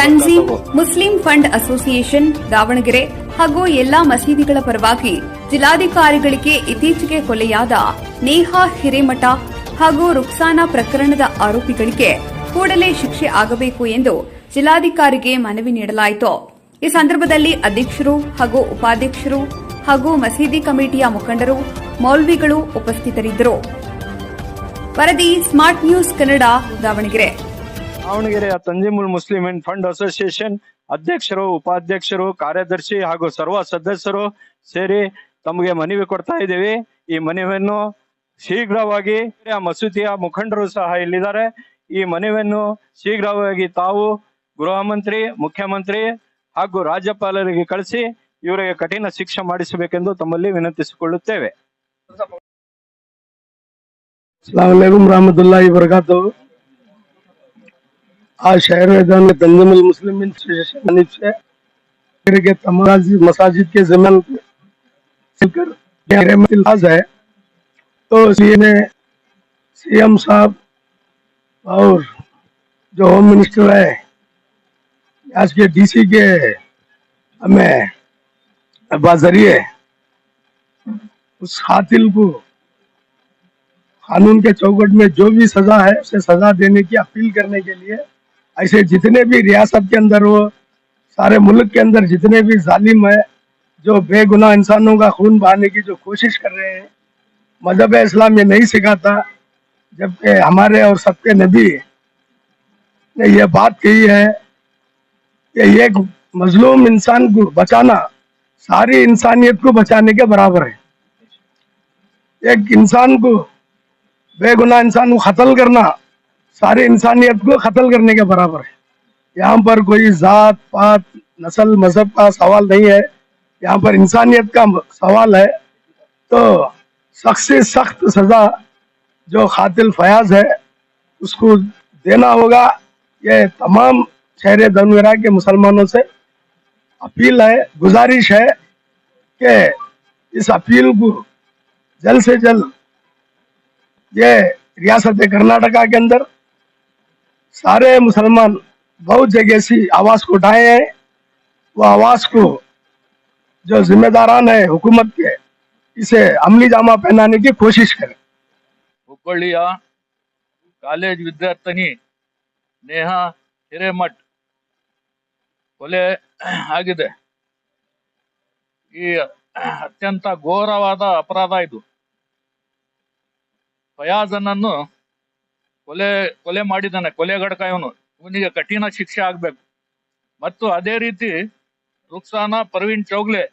Tanzeem Muslim fund association Davanagere ಹಾಗೂ ಎಲ್ಲಾ ಮಸೀದಿಗಳ ಪರವಾಗಿ ಜಿಲ್ಲಾಧಿಕಾರಿಗಳಿಗೆ ಇತ್ತೀಚೆಗೆ ಕೊಲೆಯಾದ ನೇಹಾ ಹಿರೇಮಠ ಹಾಗೂ ರುಕ್ಸಾನಾ ಪ್ರಕರಣದ ಆರೋಪಿಗಳಿಗೆ ಕೂಡಲೇ ಶಿಕ್ಷೆ ಆಗಬೇಕು ಎಂದು ಜಿಲ್ಲಾಧಿಕಾರಿಗೆ ಮನವಿ ನೀಡಲಾಯಿತು. ಈ ಸಂದರ್ಭದಲ್ಲಿ ಅಧ್ಯಕ್ಷರು ಹಾಗೂ ಉಪಾಧ್ಯಕ್ಷರು ಹಾಗೂ ಮಸೀದಿ ಕಮಿಟಿಯ ಮುಖಂಡರು ಮೌಲ್ವಿಗಳು ಉಪಸ್ಥಿತರಿದ್ದರು. ವರದಿ ಸ್ಮಾರ್ಟ್ ನ್ಯೂಸ್ ಕನ್ನಡ ದಾವಣಗೆರೆ ದಾವಣಗೆರೆಯ ತಂಜೀಮುಲ್ ಮುಸ್ಲಿಂ ಫಂಡ್ ಅಸೋಸಿಯೇಷನ್ ಅಧ್ಯಕ್ಷರು, ಉಪಾಧ್ಯಕ್ಷರು, ಕಾರ್ಯದರ್ಶಿ ಹಾಗೂ ಸರ್ವ ಸದಸ್ಯರು ಸೇರಿ ತಮಗೆ ಮನವಿ ಕೊಡ್ತಾ ಇದ್ದೀವಿ. ಈ ಮನವಿಯನ್ನು ಶೀಘ್ರವಾಗಿ ಆ ಮಸೂತಿಯ ಮುಖಂಡರು ಸಹ ಇಲ್ಲಿದ್ದಾರೆ. ಈ ಮನವಿಯನ್ನು ಶೀಘ್ರವಾಗಿ ತಾವು ಗೃಹ ಮಂತ್ರಿ, ಮುಖ್ಯಮಂತ್ರಿ ಹಾಗೂ ರಾಜ್ಯಪಾಲರಿಗೆ ಕಳಿಸಿ ಇವರಿಗೆ ಕಠಿಣ ಶಿಕ್ಷೆ ಮಾಡಿಸಬೇಕೆಂದು ತಮ್ಮಲ್ಲಿ ವಿನಂತಿಸಿಕೊಳ್ಳುತ್ತೇವೆ. आज शहर मैदान में तंजीमुल मुस्लिम के मसाजिद के ज़मीन पे मिलकर गहरे में है। तो इसलिए सीएम साहब और जो होम मिनिस्टर है, आज के डीसी के हमें बाजरिए उस कातिल को कानून के चौकट में जो भी सजा है, उसे सजा देने की अपील करने के लिए ऐसे जितने भी रियासत के अंदर हो, सारे मुल्क के अंदर जितने भी जालिम है, जो बेगुनाह इंसानों का खून बहाने की जो कोशिश कर रहे हैं, मज़हब इस्लाम ये नहीं सिखाता, जबकि हमारे और सबके नबी ने यह बात कही है कि एक मजलूम इंसान को बचाना, सारी इंसानियत को बचाने के बराबर है। एक इंसान को, बेगुनाह इंसान को कत्ल करना सारी इंसानियत को कत्ल करने के बराबर है। यहाँ पर कोई जात, पात, नस्ल, मज़हब का सवाल नहीं है। यहाँ पर इंसानियत का सवाल है। तो सख्त से सख्त सजा जो खातिल फयाज है, उसको देना होगा। ये तमाम शहर दनवेरा के मुसलमानों से अपील है, गुजारिश है कि इस अपील को जल्द से जल्द ये रियासत कर्नाटका के अंदर सारे मुसलमान बहुत जगह से आवाज को उठाए हैं वो आवाज को जो जिम्मेदारान है हुकूमत के इसे अमली जामा पहनाने की कोशिश करें ಹುಬ್ಬಳ್ಳಿಯ ಕಾಲೇಜ್ ವಿದ್ಯಾರ್ಥಿನಿ ನೇಹಾ ಹಿರೇಮಠ್ ಕೊಲೆ ಆಗಿದೆ ಈ ಅತ್ಯಂತ ಘೋರವಾದ ಅಪರಾಧ ಇದು ಫಯಾಜನನ್ನು ಕೊಲೆ ಕೊಲೆ ಮಾಡಿದ್ದಾನೆ ಕೊಲೆಗಡಕ ಇವನು. ಇವನಿಗೆ ಕಠಿಣ ಶಿಕ್ಷೆ ಆಗ್ಬೇಕು. ಮತ್ತು ಅದೇ ರೀತಿ ರುಕ್ಸಾನ, ಪರ್ವೀನ್ ಚೌಗ್ಲೆ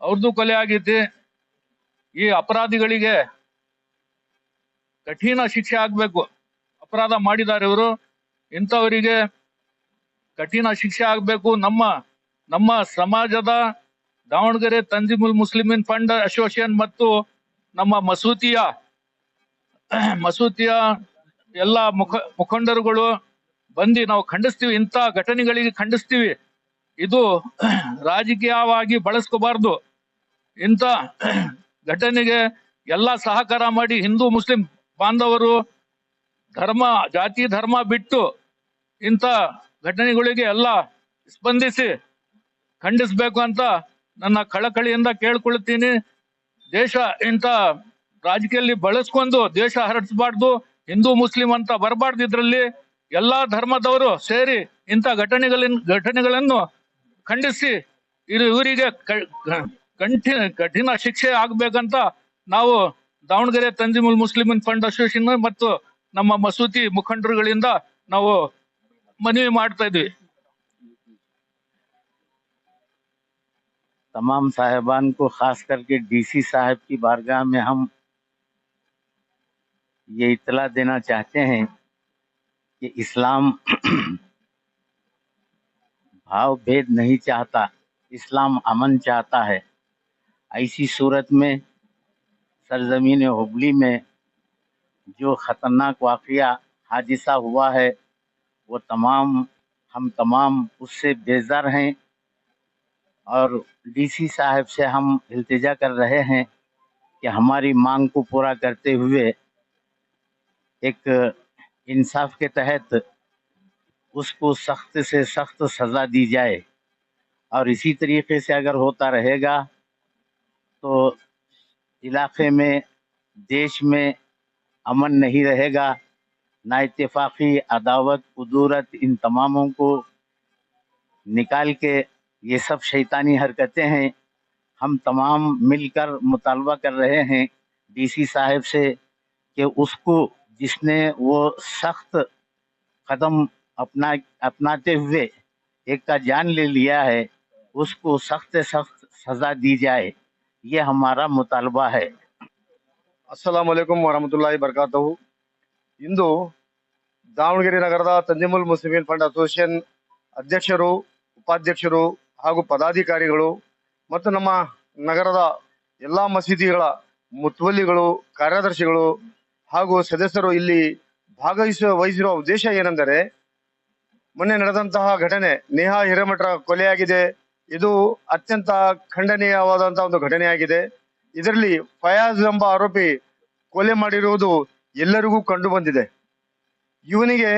ಅವ್ರದ್ದು ಕೊಲೆ ಆಗೈತಿ ಈ ಅಪರಾಧಿಗಳಿಗೆ ಕಠಿಣ ಶಿಕ್ಷೆ ಆಗ್ಬೇಕು. ಅಪರಾಧ ಮಾಡಿದ್ದಾರೆ ಇವರು. ಇಂಥವರಿಗೆ ಕಠಿಣ ಶಿಕ್ಷೆ ಆಗ್ಬೇಕು. ನಮ್ಮ ನಮ್ಮ ಸಮಾಜದ ದಾವಣಗೆರೆ ತಂಜಿಮುಲ್ ಮುಸ್ಲಿಮಿನ್ ಫಂಡ್ ಅಸೋಸಿಯೇಷನ್ ಮತ್ತು ನಮ್ಮ ಮಸೂತಿಯ ಮಸೂತಿಯ ಎಲ್ಲ ಮುಖ, ಮುಖಂಡರುಗಳು ಬಂದು ನಾವು ಖಂಡಿಸ್ತೀವಿ, ಇಂಥ ಘಟನೆಗಳಿಗೆ ಖಂಡಿಸ್ತೀವಿ. ಇದು ರಾಜಕೀಯವಾಗಿ ಬಳಸ್ಕೋಬಾರ್ದು. ಇಂಥ ಘಟನೆಗೆ ಎಲ್ಲ ಸಹಕಾರ ಮಾಡಿ ಹಿಂದೂ, ಮುಸ್ಲಿಂ ಬಾಂಧವರು ಧರ್ಮ, ಜಾತಿ ಧರ್ಮ ಬಿಟ್ಟು ಇಂಥ ಘಟನೆಗಳಿಗೆ ಎಲ್ಲ ಸ್ಪಂದಿಸಿ ಖಂಡಿಸ್ಬೇಕು ಅಂತ ನನ್ನ ಕಳಕಳಿಯಿಂದ ಕೇಳ್ಕೊಳ್ತೀನಿ. ದೇಶ ಇಂಥ ರಾಜಕೀಯದಲ್ಲಿ ಬಳಸ್ಕೊಂಡು ದೇಶ ಹರಡಿಸಬಾರ್ದು ಹಿಂದೂ ಮುಸ್ಲಿಂ ಅಂತ ಬರಬಾರ್ದು ಇದ್ರಲ್ಲಿ ಎಲ್ಲಾ ಧರ್ಮದವರು ಸೇರಿ ಇಂಥ ಘಟನೆಗಳಿನ್ ಘಟನೆಗಳನ್ನು ಖಂಡಿಸಿ ಇದು ಇವರಿಗೆ ಕ- ಕ- ಕಠಿಣ ಕಠಿಣ ಶಿಕ್ಷೆ ಆಗ್ಬೇಕಂತ ನಾವು ದಾವಣಗೆರೆ ತಂಜಿಮುಲ್ ಮುಸ್ಲಿಮಿನ್ ಫಂಡ್ ಅಸೋಸಿಯೇಷನ್ ಮತ್ತು ನಮ್ಮ ಮಸೂತಿ ಮುಖಂಡರುಗಳಿಂದ ನಾವು ಮನವಿ ಮಾಡ್ತಾ ಇದ್ವಿ तमाम साहिबान को खास करके डीसी साहब की बारगाह में हम ये इतला देना चाहते हैं कि इस्लाम भाव भेद नहीं चाहता, इस्लाम अमन चाहता है। ऐसी सूरत में, सरजमीन हुबली में जो ख़तरनाक वाक़या हादिसा हुआ है, वो तमाम, हम तमाम उससे बेजार हैं और डीसी साहब से हम इल्तिजा कर रहे हैं कि हमारी मांग को पूरा करते हुए एक इंसाफ के तहत उसको सख्त से सख्त सजा दी जाए। और इसी तरीके से अगर होता रहेगा तो इलाके में, देश में अमन नहीं रहेगा। ना इत्तेफाकी अदावत, उदूरत इन तमामों को निकाल के ये सब शैतानी हरकतें हैं। हम तमाम मिलकर मुतालबा कर रहे हैं डीसी साहब से कि उसको जिसने वो सख्त कदम अपना अपनाते हुए एक का जान ले लिया है उसको सख्त से सख्त सजा दी जाए ये हमारा मुतालबा है ಅಸ್ಸಲಾಂ ವಲೈಕುಂ ವರಹಮತುಲ್ಲಾಹಿ ಬರ್ಕಾತಹು ಇಂದು ದಾವಣಗೆರೆ ನಗರದ ತಂಜಿಮುಲ್ ಮುಸ್ಲಿಮೀನ್ ಫಂಡ್ ಅಸೋಸಿಯೇಷನ್ ಅಧ್ಯಕ್ಷರು ಉಪಾಧ್ಯಕ್ಷರು ಹಾಗೂ ಪದಾಧಿಕಾರಿಗಳು ಮತ್ತು ನಮ್ಮ ನಗರದ ಎಲ್ಲಾ ಮಸೀದಿಗಳ ಮುತ್ವಲ್ಲಿಗಳು ಕಾರ್ಯದರ್ಶಿಗಳು ಹಾಗೂ ಸದಸ್ಯರು ಇಲ್ಲಿ ಭಾಗವಹಿಸುವ, ವಹಿಸಿರುವ ಉದ್ದೇಶ ಏನೆಂದರೆ, ಮೊನ್ನೆ ನಡೆದಂತಹ ಘಟನೆ ನೇಹಾ ಹಿರೇಮಠರ ಕೊಲೆಯಾಗಿದೆ. ಇದು ಅತ್ಯಂತ ಖಂಡನೀಯವಾದಂತಹ ಒಂದು ಘಟನೆಯಾಗಿದೆ. ಇದರಲ್ಲಿ ಫಯಾಜ್ ಎಂಬ ಆರೋಪಿ ಕೊಲೆ ಮಾಡಿರುವುದು ಎಲ್ಲರಿಗೂ ಕಂಡು ಬಂದಿದೆ. ಇವನಿಗೆ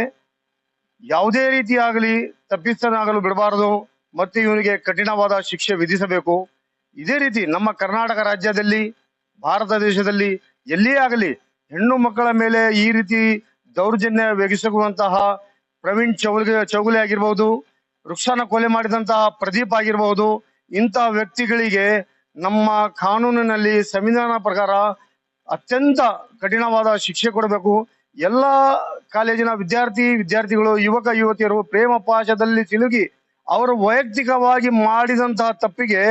ಯಾವುದೇ ರೀತಿಯಾಗಲಿ ತಪ್ಪಿಸ್ತನಾಗಲು ಬಿಡಬಾರದು ಮತ್ತು ಇವನಿಗೆ ಕಠಿಣವಾದ ಶಿಕ್ಷೆ ವಿಧಿಸಬೇಕು. ಇದೇ ರೀತಿ ನಮ್ಮ ಕರ್ನಾಟಕ ರಾಜ್ಯದಲ್ಲಿ, ಭಾರತ ದೇಶದಲ್ಲಿ ಎಲ್ಲಿಯೇ ಆಗಲಿ ಹೆಣ್ಣು ಮಕ್ಕಳ ಮೇಲೆ ಈ ರೀತಿ ದೌರ್ಜನ್ಯ ವೆಗಿಸುವಂತಹ ಪ್ರವೀಣ್ ಚೌಲ್ಗೆ ಚೌಗುಲೆ ಆಗಿರ್ಬಹುದು ವೃಕ್ಷನ ಕೊಲೆ ಮಾಡಿದಂತಹ ಪ್ರದೀಪ್ ಆಗಿರಬಹುದು ಇಂತಹ ವ್ಯಕ್ತಿಗಳಿಗೆ ನಮ್ಮ ಕಾನೂನಿನಲ್ಲಿ ಸಂವಿಧಾನ ಪ್ರಕಾರ ಅತ್ಯಂತ ಕಠಿಣವಾದ ಶಿಕ್ಷೆ ಕೊಡಬೇಕು. ಎಲ್ಲ ಕಾಲೇಜಿನ ವಿದ್ಯಾರ್ಥಿ, ವಿದ್ಯಾರ್ಥಿಗಳು, ಯುವಕ, ಯುವತಿಯರು ಪ್ರೇಮ ಪಾಶದಲ್ಲಿ ಸಿಲುಗಿ ಅವರು ವೈಯಕ್ತಿಕವಾಗಿ ಮಾಡಿದಂತಹ ತಪ್ಪಿಗೆ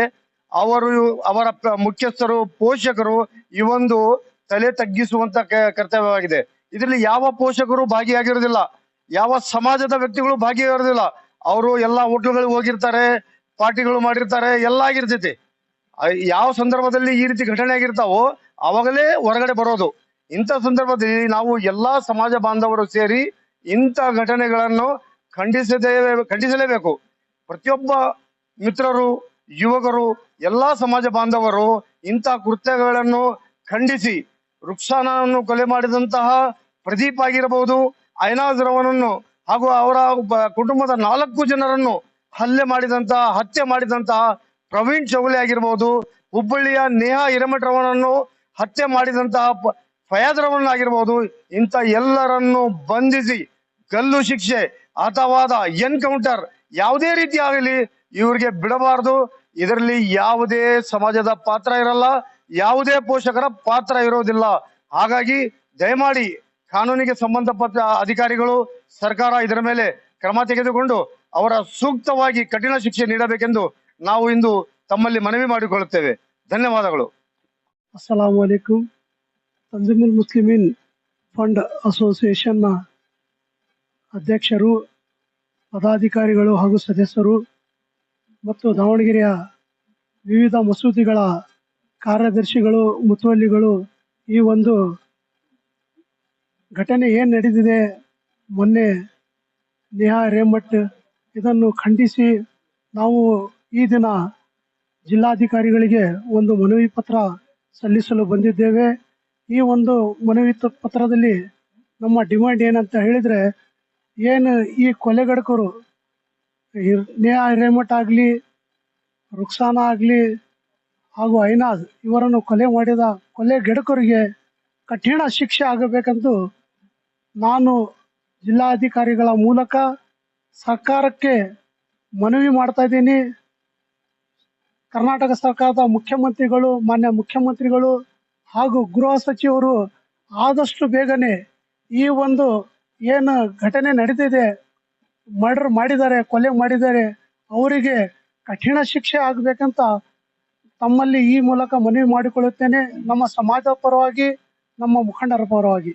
ಅವರು, ಅವರ ಮುಖ್ಯಸ್ಥರು, ಪೋಷಕರು ಈ ಒಂದು ತಲೆ ತಗ್ಗಿಸುವಂತ ಕರ್ತವ್ಯವಾಗಿದೆ. ಇದರಲ್ಲಿ ಯಾವ ಪೋಷಕರು ಭಾಗಿಯಾಗಿರೋದಿಲ್ಲ ಯಾವ ಸಮಾಜದ ವ್ಯಕ್ತಿಗಳು ಭಾಗಿಯಾಗಿರೋದಿಲ್ಲ ಅವರು ಎಲ್ಲಾ ಹೋಟ್ಲುಗಳಿಗೆ ಹೋಗಿರ್ತಾರೆ, ಪಾರ್ಟಿಗಳು ಮಾಡಿರ್ತಾರೆ, ಎಲ್ಲ ಆಗಿರ್ತೈತಿ. ಯಾವ ಸಂದರ್ಭದಲ್ಲಿ ಈ ರೀತಿ ಘಟನೆ ಆಗಿರ್ತಾವೋ, ಅವಾಗಲೇ ಹೊರಗಡೆ ಬರೋದು. ಇಂಥ ಸಂದರ್ಭದಲ್ಲಿ ನಾವು ಎಲ್ಲಾ ಸಮಾಜ ಬಾಂಧವರು ಸೇರಿ ಇಂಥ ಘಟನೆಗಳನ್ನು ಖಂಡಿಸದೇ ಖಂಡಿಸಲೇಬೇಕು. ಪ್ರತಿಯೊಬ್ಬ ಮಿತ್ರರು, ಯುವಕರು, ಎಲ್ಲಾ ಸಮಾಜ ಬಾಂಧವರು ಇಂಥ ಕೃತ್ಯಗಳನ್ನು ಖಂಡಿಸಿ ರುಕ್ಸಾನನ್ನು ಕೊಲೆ ಮಾಡಿದಂತಹ ಪ್ರದೀಪ್ ಆಗಿರಬಹುದು ಐನಾಜ್ ರವನನ್ನು ಹಾಗೂ ಅವರ ಕುಟುಂಬದ ನಾಲ್ಕು ಜನರನ್ನು ಹಲ್ಲೆ ಮಾಡಿದಂತಹ, ಹತ್ಯೆ ಮಾಡಿದಂತಹ ಪ್ರವೀಣ್ ಚೌಲೆ ಆಗಿರಬಹುದು, ಹುಬ್ಬಳ್ಳಿಯ ನೇಹಾ ಹಿರೇಮಠರವನನ್ನು ಹತ್ಯೆ ಮಾಡಿದಂತಹ ರವನ್ ಆಗಿರಬಹುದು, ಇಂಥ ಎಲ್ಲರನ್ನು ಬಂಧಿಸಿ ಗಲ್ಲು ಶಿಕ್ಷೆ ಅಥವಾ ಎನ್ಕೌಂಟರ್ ಯಾವುದೇ ರೀತಿ ಆಗಲಿ ಇವರಿಗೆ ಬಿಡಬಾರದು. ಇದರಲ್ಲಿ ಯಾವುದೇ ಸಮಾಜದ ಪಾತ್ರ ಇರಲ್ಲ. ಯಾವುದೇ ಪೋಷಕರ ಪಾತ್ರ ಇರೋದಿಲ್ಲ. ಹಾಗಾಗಿ ದಯಮಾಡಿ ಕಾನೂನಿಗೆ ಸಂಬಂಧಪಟ್ಟ ಅಧಿಕಾರಿಗಳು, ಸರ್ಕಾರ ಇದರ ಮೇಲೆ ಕ್ರಮ ತೆಗೆದುಕೊಂಡು ಅವರ ಸೂಕ್ತವಾಗಿ ಕಠಿಣ ಶಿಕ್ಷೆ ನೀಡಬೇಕೆಂದು ನಾವು ಇಂದು ತಮ್ಮಲ್ಲಿ ಮನವಿ ಮಾಡಿಕೊಳ್ಳುತ್ತೇವೆ. ಧನ್ಯವಾದಗಳು. ಅಸ್ಸಲಾಮು ವಲೈಕುಂ ತಂಜಿಮುಲ್ ಮುಸ್ಲಿಮೀನ್ ಫಂಡ್ ಅಸೋಸಿಯೇಷನ್ನ ಅಧ್ಯಕ್ಷರು, ಪದಾಧಿಕಾರಿಗಳು ಹಾಗೂ ಸದಸ್ಯರು ಮತ್ತು ದಾವಣಗೆರೆಯ ವಿವಿಧ ಮಸೂದಿಗಳ ಕಾರ್ಯದರ್ಶಿಗಳು ಮುತುವಲ್ಲಿಗಳು ಈ ಒಂದು ಘಟನೆ ಏನು ನಡೆದಿದೆ ಮೊನ್ನೆ ನೇಹಾ ರೇಮಠ್ ಇದನ್ನು ಖಂಡಿಸಿ ನಾವು ಈ ದಿನ ಜಿಲ್ಲಾಧಿಕಾರಿಗಳಿಗೆ ಒಂದು ಮನವಿ ಪತ್ರ ಸಲ್ಲಿಸಲು ಬಂದಿದ್ದೇವೆ. ಈ ಒಂದು ಮನವಿ ಪತ್ರದಲ್ಲಿ ನಮ್ಮ ಡಿಮ್ಯಾಂಡ್ ಏನಂತ ಹೇಳಿದರೆ ಏನು ಈ ಕೊಲೆಗಡಕರು ನೇಹಾ ರೇಮಠ್ ಆಗಲಿ, ರುಕ್ಸಾನ ಆಗಲಿ ಹಾಗೂ ಐನಾಜ್ ಇವರನ್ನು ಕೊಲೆ ಮಾಡಿದ ಕೊಲೆ ಗೆಡಕರಿಗೆ ಕಠಿಣ ಶಿಕ್ಷೆ ಆಗಬೇಕೆಂದು ನಾನು ಜಿಲ್ಲಾಧಿಕಾರಿಗಳ ಮೂಲಕ ಸರ್ಕಾರಕ್ಕೆ ಮನವಿ ಮಾಡ್ತಾ ಇದ್ದೀನಿ. ಕರ್ನಾಟಕ ಸರ್ಕಾರದ ಮುಖ್ಯಮಂತ್ರಿಗಳು, ಮಾನ್ಯ ಮುಖ್ಯಮಂತ್ರಿಗಳು ಹಾಗೂ ಗೃಹ ಸಚಿವರು ಆದಷ್ಟು ಬೇಗನೆ ಈ ಒಂದು ಏನು ಘಟನೆ ನಡೆದಿದೆ, ಮರ್ಡರ್ ಮಾಡಿದ್ದಾರೆ, ಕೊಲೆ ಮಾಡಿದ್ದಾರೆ, ಅವರಿಗೆ ಕಠಿಣ ಶಿಕ್ಷೆ ಆಗಬೇಕಂತ ತಮ್ಮಲ್ಲಿ ಈ ಮೂಲಕ ಮನವಿ ಮಾಡಿಕೊಳ್ಳುತ್ತೇನೆ. ನಮ್ಮ ಸಮಾಜ ಪರವಾಗಿ ನಮ್ಮ ಮುಖಂಡರ ಪರವಾಗಿ.